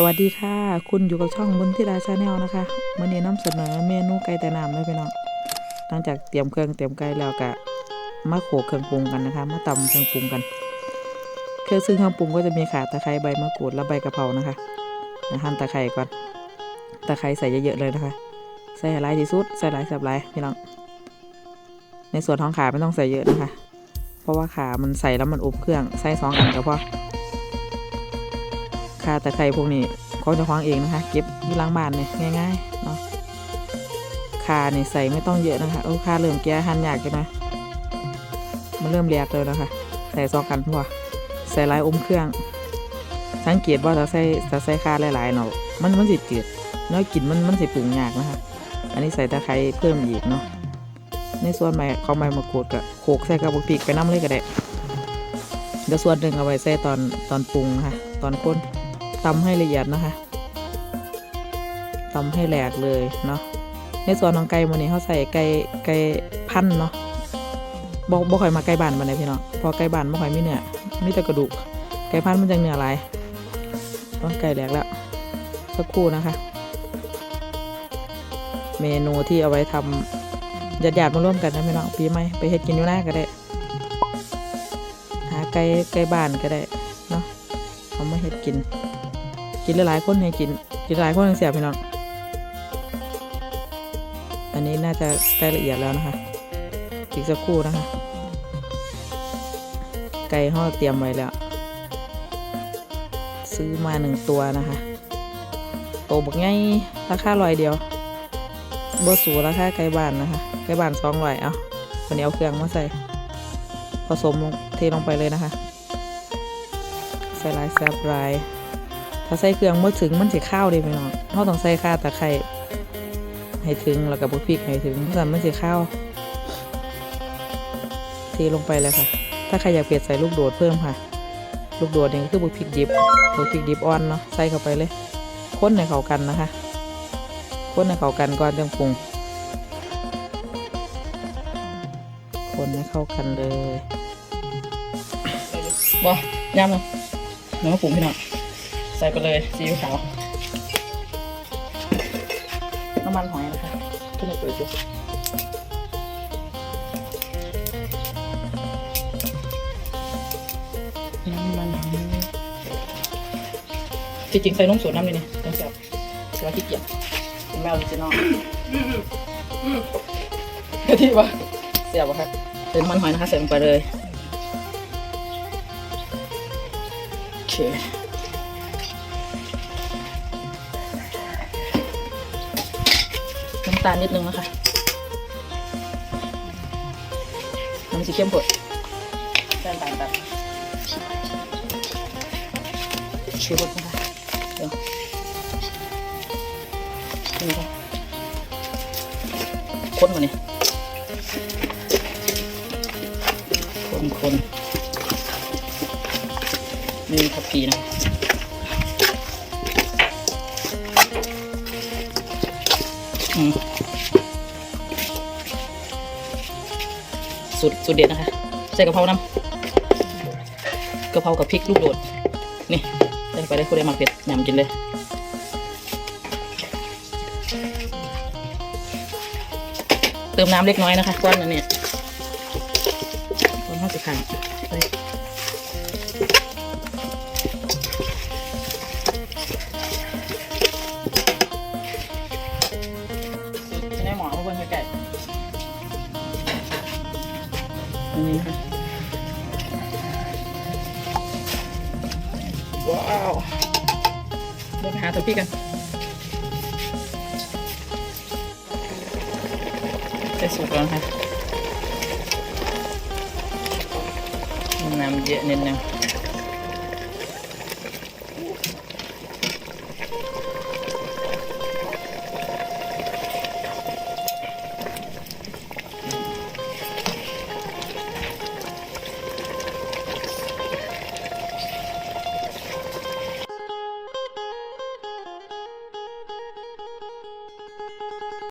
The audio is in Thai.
สวัสดีค่ะ คุณอยู่กับช่องบุญธิดาชาแนลนะคะมื่อนี้นำเสนอเมนูไก่แต่น้ำเลยพี่น้องหลังจากเตรียมเครื่องเตรียมไก่แล้วก็มาโขกเครื่องปรุงกันนะคะมาตำเครื่องปรุงกัน เครื่องซึ่งเครื่องปรุงก็จะมีข่าตะไคร้ใบมะกรูดและใบกะเพรานะคะนะหั่นตะไคร้ก่อนตะไคร้ใส่เยอะๆเลยนะคะ ใส่หลายที่สุดใส่หลายสับหลายพี่น้องในส่วนท้องขาไม่ต้องใส่เยอะนะคะ เพราะว่าขามันใส่แล้วมันอุบเครื่องใส่สองอันก็พอาตะไคร้พวกนี้เขาจะคว้างเองนะคะ เก็บที่ล้างบ้านเนี่ยง่ายๆเนาะข่านี่ยใส่ไม่ต้องเยอะนะคะเออข่าเริ่มแก่หั่นยากจังนะมันเริ่มแหลกเลยนะคะ ใส่ซองกันพอใส่ลายอมเครื่อง สังเกตว่าถ้าใส่ถ้าใส่ข่าหลายๆเนาะมันมันสิจืดเนื้อกินมันมันสิปรุงยากนะคะ อันนี้ใส่ตะไคร้เพิ่มอีกเนาะในส่วนใบเขาใบมะกรูดกับโขลกใส่กับบุกพริกไปน้ำเลยก็ได้เดี๋ยวส่วนหนึ่งเอาไว้ใส่ตอนตอนปรุงนะคะตอนค้น ตำให้ละเอียดนะคะตำให้แหลกเลยเนาะในส่วนของไก่มันนี้เขาใส่ไก่ไก่พันเนาะบ่บ่ค่อยมาไก่บานมาเลยพี่น้องพอไก่บานบ่ค่อยมีเนื้อมีแต่กระดูกไก่พันมันจะเนื้อหลายต้องไก่แหลกแล้วสักครู่นะคะ เมนูที่เอาไว้ทำหยาดๆมาร่วมกันนะพี่น้องปีใหม่ไปเฮ็ดกินอยู่หน้าก็ได้หาไก่ไก่บ้านก็ได้เนาะเอามาเฮ็ดกิน กินหลายๆคนให้กินกินหลายคนเสียพี่น้องอันนี้น่าจะใกล้ละเอียดแล้วนะคะอีกสักครู่นะคะ ไก่ห่อเตรียมไว้แล้ว ซื้อมาหนึ่งตัวนะคะโตบักไงราคาร้อยเดียวบสูราคาไก่บ้านนะคะไก่บ้านสองร้อยเอาวันนี้เอาเครื่องมาใส่ ผสมลงเทลงไปเลยนะคะใส่ลายแซบลาย ถ้าใส่เครื่องเมื่อถึงมันสิข้าวเลยพี่น้องเราต้องใส่ข่าวตะไคร้ให้ถึงแล้วก็บุพริกให้ถึงเพราะฉะนั้นมันสิข้าวเทลงไปเลยค่ะ ถ้าใครอยากเปลี่ยนใส่ลูกโดดเพิ่มค่ะ ลูกโดดนี่ก็คือบุพริกดิบบุพริกดิบอ่อนเนาะใส่เข้าไปเลยคนในเขากันนะคะคนในเขากันก่อนจังปรุงคนให้เข้ากันเลยบอยำเนาะเนื้อปรุงพี่น้อง ใส่ไปเลยซีอิ๊วขาวน้ำมันหอยนะคะขึ้นมาเปิดดูน้ำมันหอยจริงๆใส่นมสดน้ำเลยนี่จังจับเสือขี้เกียจเป็นแมวออริจินอลกะทิวะเสียบวะครับใส่น้ำมันหอยนะคะใส่ลงไปเลยโอเคำตาลนิดนึงนะคะน้ำสีเข้มข้นแป้งตาลตัดชูรสนะคะเดี๋ยวนี่ค่ะคนมาเนี่ยคนคนไม่มีทัพพีนะ สุดสุดเด็ดนะคะ ใส่กะเพราน้ำกะเพรากับพริกลูกโดด นี่ใส่ไปได้คุณได้มาเผ็ดยำกินเลยเติมน้ำเล็กน้อยนะคะก้อนอันเนี้ยก้อนห้าสิบครั้ งไปจะได้หมอมาเบิ่งใกล้ๆอันนี้นะคะว้าวเดี๋ยวไปหาตัวพี่กันใส่สุกแล้วนะคะน้ำเยอะนิดนึง